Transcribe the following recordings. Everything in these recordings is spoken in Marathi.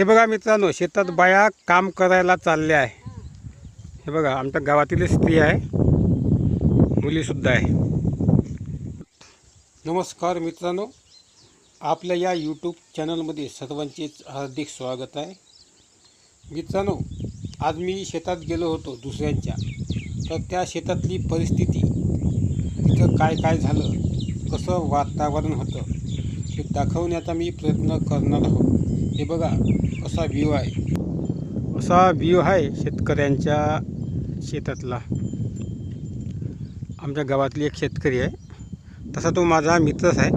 हे बघा मित्रांनो शेतात बाया काम करायला चालल्या आहे. हे. बघा आमच्या गावातील स्त्री आहे. मुलीसुद्धा आहे. नमस्कार मित्रांनो. आपल्या या यूट्यूब चॅनलमध्ये सर्वांचेच हार्दिक स्वागत आहे. मित्रांनो आज मी शेतात गेलो होतो दुसऱ्यांच्या. तर त्या शेतातली परिस्थिती तिथं काय काय झालं कसं वातावरण होतं हे दाखवण्याचा मी प्रयत्न करणार आहोत. हे बघा असा व्ह्यू आहे? असा व्ह्यू आहे शेतकऱ्यांच्या शेतातला. आमच्या गावातली एक शेतकरी आहे. तसा तो माझा मित्रच आहे.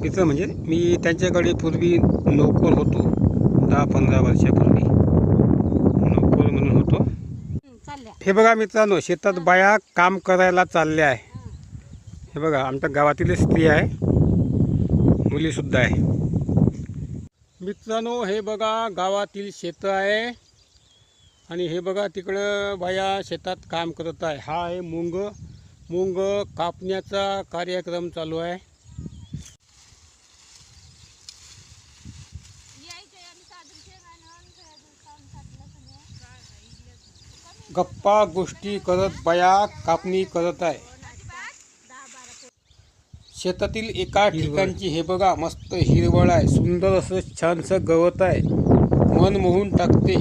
मित्र म्हणजे मी त्यांच्याकडे पूर्वी नोकर होतो दहा पंधरा वर्षापूर्वी. नोकर म्हणून होतो. हे बघा मित्रांनो शेतात बाया काम करायला चालल्या आहे. हे. बघा आमच्या गावातील स्त्री आहे. मुलीसुद्धा आहे. मित्रांनो हे बघा गावातील शेत आहे. आणि हे बघा तिकडं बाया शेतात काम करत आहे. हा आहे मुंग. मुंग कापण्याचा कार्यक्रम चालू आहे. गप्पा गोष्टी करत बाया कापणी करत आहे. शेतातील एका ठिकाणची हे बघा मस्त हिरवळ आहे. सुंदर असं छानसं गवत आहे. मन मोहून टाकते.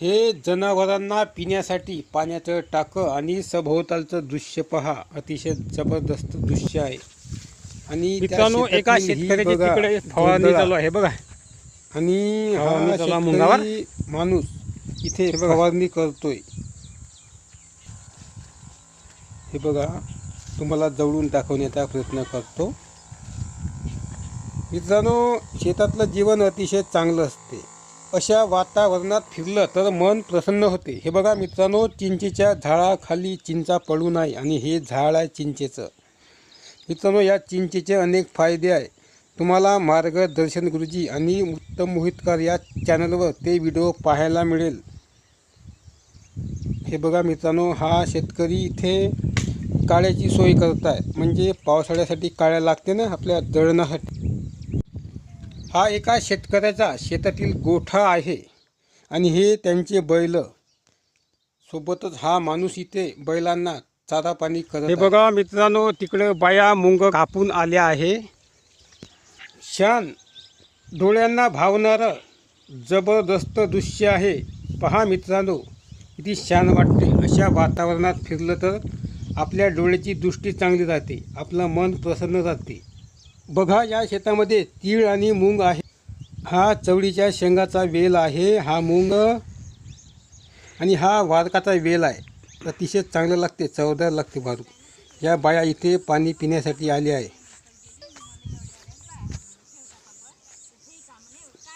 हे जनावरांना पिण्यासाठी पाण्याचं टाकं आणि सभोवतालचं दृश्य पहा. अतिशय जबरदस्त दृश्य आहे. आणि मित्रांनो, एका शेतकऱ्याची तिकडे फवारणी. चालू आहे. हे बघा. आणि हा. शेतकरी माणूस इथे. फवारणी करतोय. हे बघा. तुम्हाला जवळून दाखवण्याचा प्रयत्न करतो. मित्रांनो शेतातलं जीवन अतिशय चांगलं असते. अशा वातावरणात फिरलं तर मन प्रसन्न होते. हे बघा मित्रांनो चिंचेच्या झाडाखाली चिंचा पडू नाही आणि हे झाड आहे चिंचेचं. मित्रांनो या चिंचेचे अनेक फायदे आहे. तुम्हाला मार्गदर्शन गुरुजी आणि उत्तम मोहितकर या चॅनलवर ते व्हिडिओ पाहायला मिळेल. हे बघा मित्रांनो हा शेतकरी इथे काळ्याची सोय करत आहे म्हणजे पावसाळ्यासाठी काळ्या लागते ना आपल्या दळणासाठी हा एका शेतकऱ्याचा शेतातील गोठा आहे आणि हे त्यांचे बैल. सोबतच हा माणूस इथे बैलांना चारा पाणी करत हे बघा मित्रांनो तिकडे बाया मुंग कापून आल्या आहे. छान डोळ्यांना भावणारं जबरदस्त दृश्य आहे. पहा मित्रांनो किती छान वाटते. अशा वातावरणात फिरलं तर आपल्या डोळ्याची दृष्टी चांगली राहते आपलं मन प्रसन्न राहते. बघा या शेतामध्ये तीळ आणि मूग आहे. हा चवळीच्या शेंगाचा वेल आहे हा मूग आणि हा वारकाचा वेल आहे. अतिशय चांगलं लागते चवदार लागते बारू या बाया इथे पाणी पिण्यासाठी आल्या आहे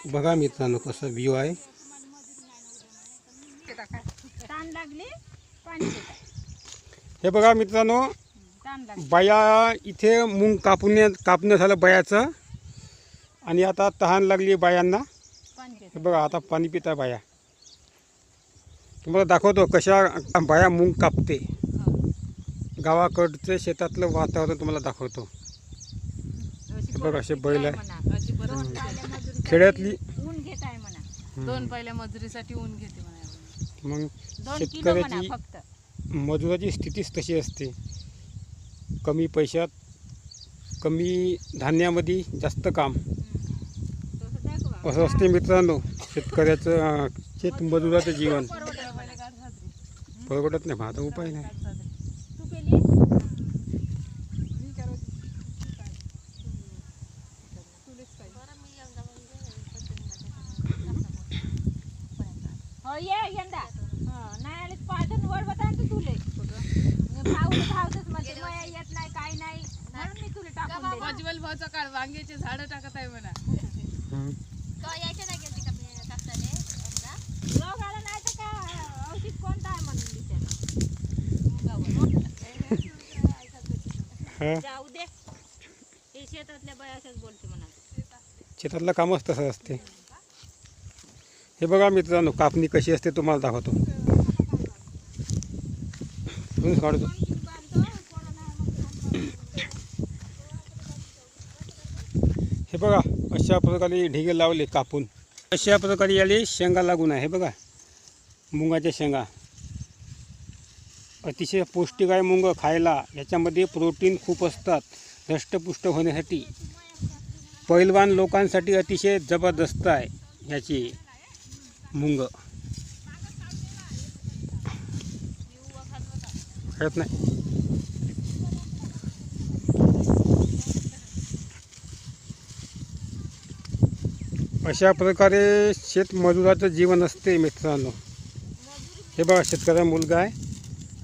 बघा मित्रांनो कसं व्ह्यू आहे ताण लागली पाणी देतात. हे बघा मित्रांनो बाया इथे मूग कापण्या कापणं झालं बायाचं. आणि आता तहान लागली बायांना. हे बघा आता पाणी पिता बाया. तुम्हाला दाखवतो कशा बाया मूग कापते. गावाकडचं शेतातलं वातावरण तुम्हाला दाखवतो. अशी बघ, असे बैल आहे. खेड्यातली दोन पहिल्या मजुरीसाठी ऊन घेते मग शेतकऱ्याची फक्त. मजुराची स्थितीच तशी असते. कमी पैशात कमी धान्यामध्ये जास्त काम. असं असते मित्रांनो शेतकऱ्याचं शेतमजुराचं जीवन. परवडत नाही माझा उपाय नाही. हो, तू केली ये यंदा हं, नाही आले तर पाठवून तू तुले म्हणजे मया येत नाही काही नाही. म्हणून मी तुला टाकून दिलं. प्रज्वल भाऊचा काळ वांग्याचे झाड टाकत आहे म्हणा. हं. रोग आला नाही तर का औषध कोणतं आहे म्हणून हा. जाऊ दे. हे शेतातल्या बाया अशाच बोलते म्हणा शेतातलं कामच तसं असते. हे बघा मित्रांनो कापणी कशी असते तुम्हाला दाखवतो. मीच काढतो. हे बघा अशा प्रकारे ढिगे लावले कापून. अशा प्रकारे याले शेंगा लागून आहे. बघा मुंगाच्या शेंगा. अतिशय पौष्टिक आहे मुंग खायला. याच्यामध्ये प्रोटीन खूप असतात. दष्टपुष्ट होण्यासाठी. पैलवान लोकांसाठी अतिशय जबरदस्त आहे याची मुंग. कळत नाही. अशा प्रकारे शेतमजुराचं जीवन असते मित्रांनो. हे बघा शेतकऱ्या मुलगा आहे.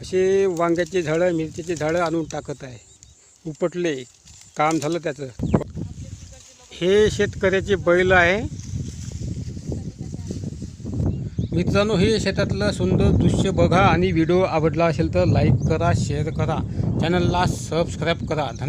असे वांग्याची झाडं मिरचीची झाडं आणून टाकत आहे. उपटले काम झालं त्याचं. हे शेतकऱ्याचे बैल आहे. मित्रांनो हे शेतातलं सुंदर दृश्य बघा आणि व्हिडिओ आवडला असेल तर लाईक करा शेअर करा. चॅनलला सबस्क्राईब करा. धन्य